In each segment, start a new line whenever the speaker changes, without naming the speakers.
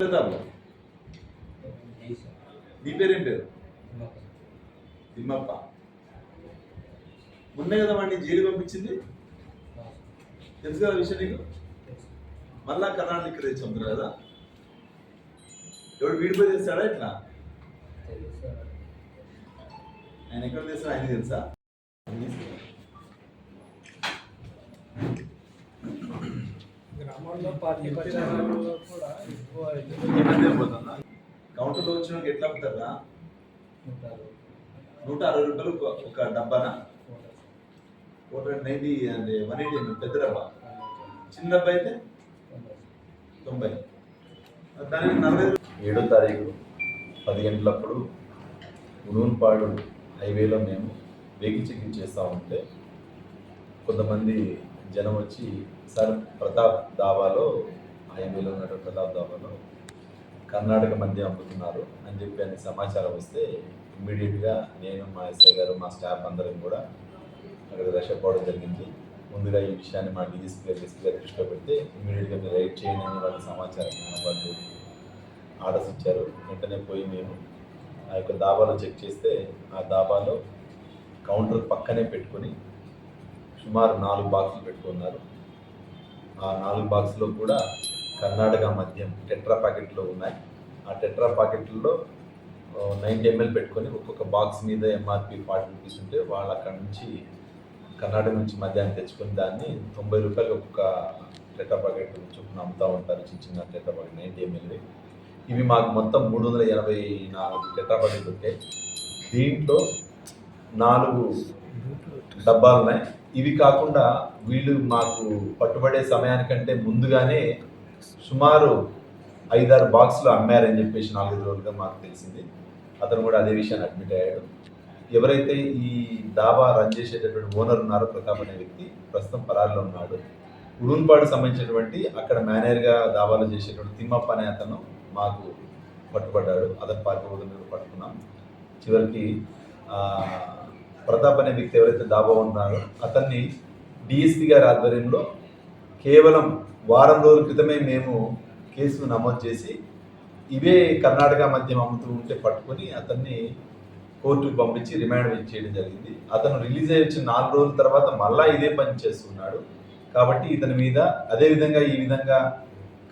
వెళ్తాము నీ పేరేం పేరు? తిమ్మప్ప. మొన్నే కదా వాడిని జైలు పంపించింది? తెలుసు కదా విషయం నీకు? మళ్ళా కర్ణాటక ఇక్కడ తెచ్చి కదా? ఎవడు వీడిపోయి తెస్తాడా ఇట్లా? ఆయన ఎక్కడ తెస్తాడు ఆయన తెలుసా?
పార్టీ ప్రచారాల్లో కూడా ఎక్కువ
కౌంటర్లో వచ్చిన ఎట్లా
ఉంటారు.
నూట అరవై రూపాయలు ఒక- డబ్బానా? ఫోర్ నైన్టీ అంటే వన్ ఎయిటీ పెద్ద డబ్బా. చిన్న డబ్బా అయితే? తొంభై. దానికి నలభై
ఏడో తారీఖు పది గంటలప్పుడు ఉడూన్పాడు హైవేలో మేము వెహికల్ చెకింగ్ చేస్తూ ఉంటే కొంతమంది జనం వచ్చి సార్ ప్రతాప్ దాబాలో హైవేలో ఉన్నటువంటి ప్రతాప్ దాబాలో కర్ణాటక మధ్య అమ్ముతున్నారు అని చెప్పి అని సమాచారం వస్తే ఇమ్మీడియట్గా నేను మా ఎస్ఐ గారు మా స్టాఫ్ అందరం కూడా అక్కడ రష్ అవ్వడం జరిగింది. ముందుగా ఈ విషయాన్ని మా డీజీసీ గారు ఎస్పీ గారు దృష్టిలో పెడితే ఇమ్మీడియట్గా మీరు రైడ్ చేయండి అని వాళ్ళకి సమాచారం వాళ్ళు ఆర్డర్స్ ఇచ్చారు. వెంటనే పోయి మేము ఆ యొక్క దాబాలో చెక్ చేస్తే ఆ దాబాలో కౌంటర్ పక్కనే పెట్టుకొని సుమారు నాలుగు బాక్సులు పెట్టుకున్నారు. ఆ నాలుగు బాక్స్లో కూడా కర్ణాటక మద్యం టెట్రా ప్యాకెట్లో ఉన్నాయి. ఆ టెట్రా ప్యాకెట్లో నైన్టీ ఎంఎల్ పెట్టుకొని ఒక్కొక్క బాక్స్ మీద ఎంఆర్పి ఫార్టీ రూపీస్ ఉంటే వాళ్ళు అక్కడ నుంచి కర్ణాటక నుంచి మద్యాన్ని తెచ్చుకొని దాన్ని తొంభై రూపాయలు ఒక్కొక్క టెట్రా ప్యాకెట్ చొప్పున అమ్ముతూ ఉంటారు చిన్న చిన్న టెట్రా ప్యాకెట్ నైంటీ ఎంఎల్వి ఇవి మాకు మొత్తం మూడు వందల ఎనభై నాలుగు టెట్రా ప్యాకెట్లు ఉంటాయి దీంట్లో నాలుగు డబ్బాలు ఉన్నాయి ఇవి కాకుండా వీళ్ళు మాకు పట్టుబడే సమయానికంటే ముందుగానే సుమారు ఐదారు బాక్సులు అమ్మారని చెప్పేసి నాలుగైదు రోజులుగా మాకు తెలిసింది. అతను కూడా అదే విషయాన్ని అడ్మిట్ అయ్యాడు. ఎవరైతే ఈ దాబా రన్ చేసేటటువంటి ఓనర్ ఉన్నారో ప్రతాప్ అనే వ్యక్తి ప్రస్తుతం పరారిలో ఉన్నాడు. ఉడూన్పాడుకు సంబంధించినటువంటి అక్కడ మేనేజర్గా దాబాలో చేసేటువంటి తిమ్మప్ప అనే అతను మాకు పట్టుబడ్డాడు. అతను పారిపోవడం పట్టుకున్నాం. చివరికి ప్రతాప్ అనే వ్యక్తి ఎవరైతే దాబా ఉన్నారో అతన్ని డిఎస్పి గారి ఆధ్వర్యంలో కేవలం వారం రోజుల క్రితమే మేము కేసు నమోదు చేసి ఇవే కర్ణాటక మద్యం అమ్ముతూ ఉంటే పట్టుకొని అతన్ని కోర్టుకు పంపించి రిమాండ్ చేయడం జరిగింది. అతను రిలీజ్ అయ్యి వచ్చిన నాలుగు రోజుల తర్వాత మళ్ళా ఇదే పని చేస్తున్నాడు. కాబట్టి ఇతని మీద అదే విధంగా ఈ విధంగా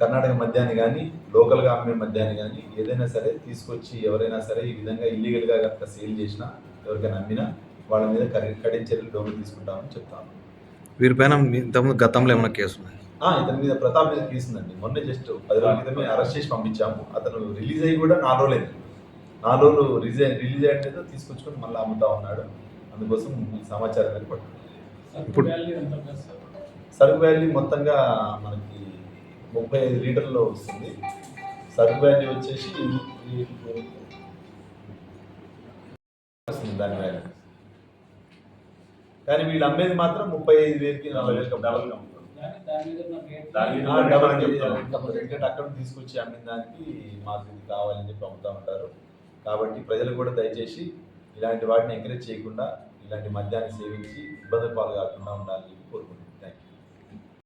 కర్ణాటక మద్యాన్ని కానీ లోకల్గా అమ్మే మద్యాన్ని కానీ ఏదైనా సరే తీసుకొచ్చి ఎవరైనా సరే ఈ విధంగా ఇల్లీగల్గా కనుక సేల్ చేసినా ఎవరికైనా అమ్మినా వాళ్ళ మీద కఠిన కఠిన చర్యలు డోలు తీసుకుంటామని చెప్తాను.
వీరిపైన ఇంతకుముందు గతంలో ఏమైనా కేసు ఉన్నాయి?
ఇతని మీద ప్రతాప్ మీద తీసిందండి మొన్న జస్ట్ పది రోజుల క్రితమే అరెస్ట్ చేసి పంపించాము. అతను రిలీజ్ అయ్యి కూడా నాలుగు రోజులైంది నాలుగు రోజులు రిలీజ్ రిలీజ్ అయ్యేదో తీసుకొచ్చుకొని మళ్ళీ అమ్ముతా ఉన్నాడు. అందుకోసం సమాచారం అనేది
ఇప్పుడు-
సరుకు వాల్యూ మొత్తంగా మనకి ముప్పై ఐదు లీటర్లో వస్తుంది. సరుకు వాల్యూ వచ్చేసి వస్తుంది దాని వాల్యూ కానీ వీళ్ళు అమ్మేది మాత్రం ముప్పై ఐదు వేలకి నలభై వేలకి డబల్ అక్కడ తీసుకొచ్చి అమ్మిన దానికి మాకు ఇది కావాలని చెప్పి అమ్ముతా ఉంటారు. కాబట్టి ప్రజలు కూడా దయచేసి ఇలాంటి వాటిని ఎంకరేజ్ చేయకుండా ఇలాంటి మద్యాన్ని సేవించి ఇబ్బంది పాలు కాకుండా ఉండాలని చెప్పి కోరుకుంటున్నాను